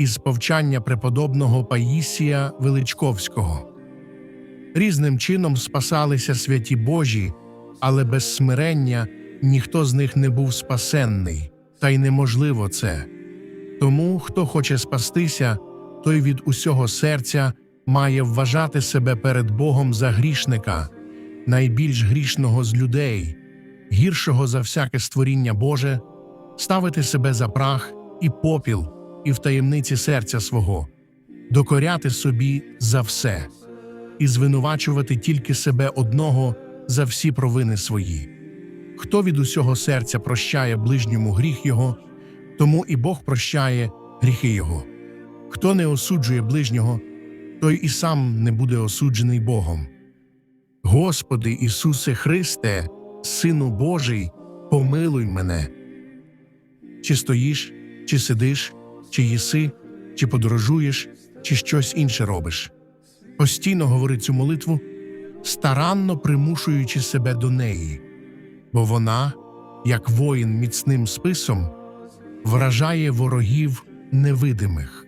із повчання преподобного Паїсія Величковського. Різним чином спасалися святі Божі, але без смирення ніхто з них не був спасенний, та й неможливо це. Тому, хто хоче спастися, той від усього серця має вважати себе перед Богом за грішника, найбільш грішного з людей, гіршого за всяке створіння Боже, ставити себе за прах і попіл, і в таємниці серця свого, докоряти собі за все і звинувачувати тільки себе одного за всі провини свої. Хто від усього серця прощає ближньому гріх його, тому і Бог прощає гріхи його. Хто не осуджує ближнього, той і сам не буде осуджений Богом. Господи Ісусе Христе, Сину Божий, помилуй мене. Чи стоїш, чи сидиш, чи їси, чи подорожуєш, чи щось інше робиш. Постійно говори цю молитву, старанно примушуючи себе до неї, бо вона, як воїн міцним списом, вражає ворогів невидимих.